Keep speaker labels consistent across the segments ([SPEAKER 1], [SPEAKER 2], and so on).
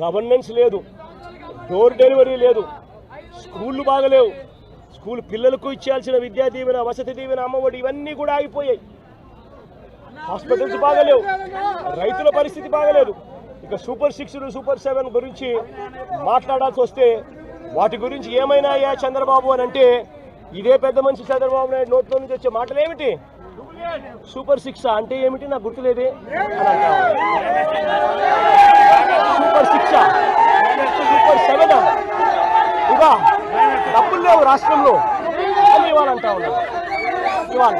[SPEAKER 1] Governance లేదు door delivery లేదు స్కూళ్ళు బాగలేవు స్కూల్ పిల్లలకు ఇచ్చేయాల్సిన విద్యా దీవెన వసతి దీవెన అమ్మఒడి ఇవన్నీ కూడా ఆగిపోయాయి. హాస్పిటల్స్ బాగలేవు రైతుల పరిస్థితి బాగలేదు. ఇక సూపర్ సిక్స్ సూపర్ సెవెన్ గురించి మాట్లాడాల్సి వస్తే వాటి గురించి ఏమైనా అయ్యా చంద్రబాబు అని అంటే ఇదే పెద్ద మనిషి చంద్రబాబు నాయుడు నోట్లో నుంచి వచ్చే మాటలు ఏమిటి సూపర్ సిక్స్ అంటే ఏమిటి? నాకు గుర్తులేదే అని సూపర్ శిక్ష. సూపర్ సెవెన్ ఇవా డబ్బులు లేవు రాష్ట్రంలో. అని ఇవాళ ఉన్నారు. ఇవాళ.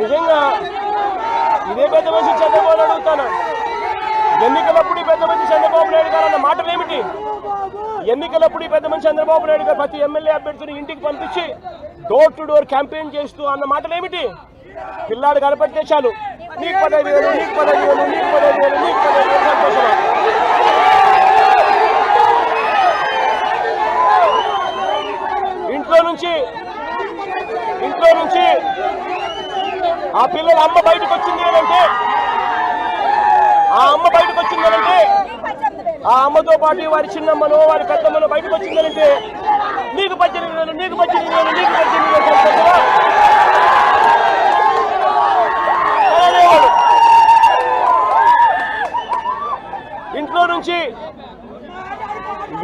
[SPEAKER 1] నిజంగా ఇదే పెద్ద మనిషి చంద్రబాబు అడుగుతాను. ఎన్నికలప్పుడు ఈ పెద్ద మనిషి చంద్రబాబు నాయుడు గారు అన్న మాటలు ఏమిటి? ఎన్నికలప్పుడు ఈ పెద్ద మనిషి చంద్రబాబు నాయుడు గారు ప్రతి ఎమ్మెల్యే అభ్యర్థిని ఇంటికి పంపించి డోర్ టు డోర్ క్యాంపెయిన్ చేస్తూ అన్న మాటలు ఏమిటి? పిల్లాడు కనపడితే చాలు. నీకు పదవి వేలు నీకు పదవి వేలు నీకు పదవి వేలు నీకు పదవి వేలు సంతోషమా ఇంట్లో నుంచి ఇంట్లో నుంచి ఆ పిల్లల అమ్మ బయటకు వచ్చింది అంటే ఆ అమ్మ బయటకు వచ్చింది అంటే ఆ అమ్మతో పాటు వారి చిన్నమ్మను వారి పెద్దమ్మను బయటకు వచ్చిందనంటే నీకు పద్దెనిమిది వేలు నీకు పద్దెనిమిది వేలు నీకు పద్దెనిమిది వేలు సంతోషమా? అనేవాడు. ఇంట్లో నుంచి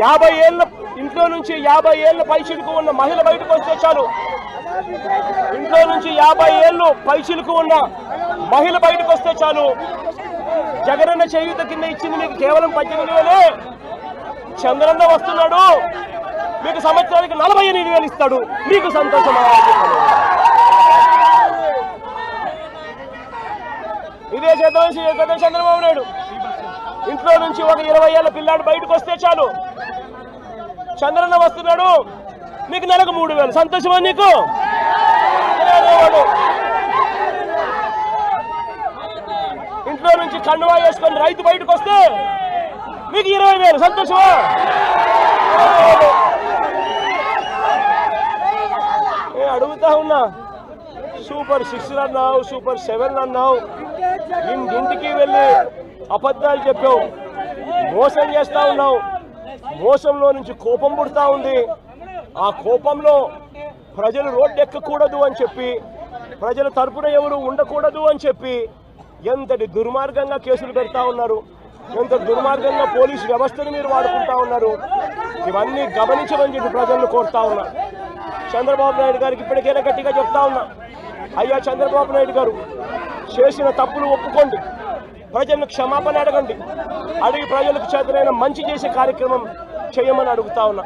[SPEAKER 1] యాభై ఏళ్ళ ఇంట్లో నుంచి యాభై ఏళ్ళ పైచిలుకు ఉన్న మహిళ బయటకు వస్తే చాలు ఇంట్లో నుంచి యాభై ఏళ్ళు పైచిలుకు ఉన్న మహిళ బయటకు వస్తే చాలు. జగనన్న చేయుత కింద ఇచ్చింది మీకు కేవలం పద్దెనిమిది వేలే. చంద్రన్న వస్తున్నాడు. మీకు సంవత్సరానికి నలభై ఎనిమిది వేలు ఇస్తాడు. మీకు సంతోషమా ఇదే చేద్దాం చంద్రబాబు నాయుడు. ఇంట్లో నుంచి ఒక ఇరవై ఏళ్ళ పిల్లాడు బయటకు వస్తే చాలు. చంద్రన్న వస్తున్నాడు. నీకు నెలకు మూడు వేలు. సంతోషమా నీకు? ఇంట్లో నుంచి కండువా వేసుకొని రైతు బయటకు వస్తే మీకు ఇరవై వేలు. సంతోషమా? ఏ అడుగుతా ఉన్నా. సూపర్ సిక్స్ అన్నావు సూపర్ సెవెన్ అన్నావు. ఇంటికి వెళ్ళి అబద్ధాలు చెప్పావు. మోసం చేస్తా ఉన్నావు. మోసంలో నుంచి కోపం పుడతా ఉంది. ఆ కోపంలో ప్రజలు రోడ్డు ఎక్కకూడదు అని చెప్పి ప్రజల తరపున ఎవరు ఉండకూడదు అని చెప్పి ఎంతటి దుర్మార్గంగా కేసులు పెడతా ఉన్నారు. ఎంత దుర్మార్గంగా పోలీసు వ్యవస్థను మీరు వాడుకుంటా ఉన్నారు. ఇవన్నీ గమనించమని చెప్పి ప్రజలను కోరుతా ఉన్నా. చంద్రబాబు నాయుడు గారికి ఇప్పటికైనా గట్టిగా చెప్తా ఉన్నా. అయ్యా చంద్రబాబు నాయుడు గారు చేసిన తప్పులు ఒప్పుకోండి. ప్రజలను క్షమాపణ అడగండి. అడిగి ప్రజలకు చేతనైన మంచి చేసే కార్యక్రమం చేయమని అడుగుతా ఉన్నా.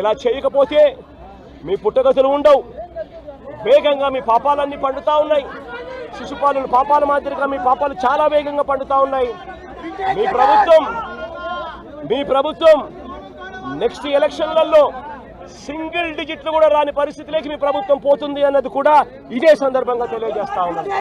[SPEAKER 1] ఇలా చేయకపోతే మీ పుట్టగతులు ఉండవు. వేగంగా మీ పాపాలన్నీ పండుతా ఉన్నాయి. శిశుపాలు పాపాల మాదిరిగా మీ పాపాలు చాలా వేగంగా పండుతా ఉన్నాయి. మీ ప్రభుత్వం మీ ప్రభుత్వం నెక్స్ట్ ఎలక్షన్లలో సింగిల్ డిజిట్లు కూడా రాని పరిస్థితిలోకి మీ ప్రభుత్వం పోతుంది అన్నది కూడా ఇదే సందర్భంగా తెలియజేస్తా ఉన్నాను.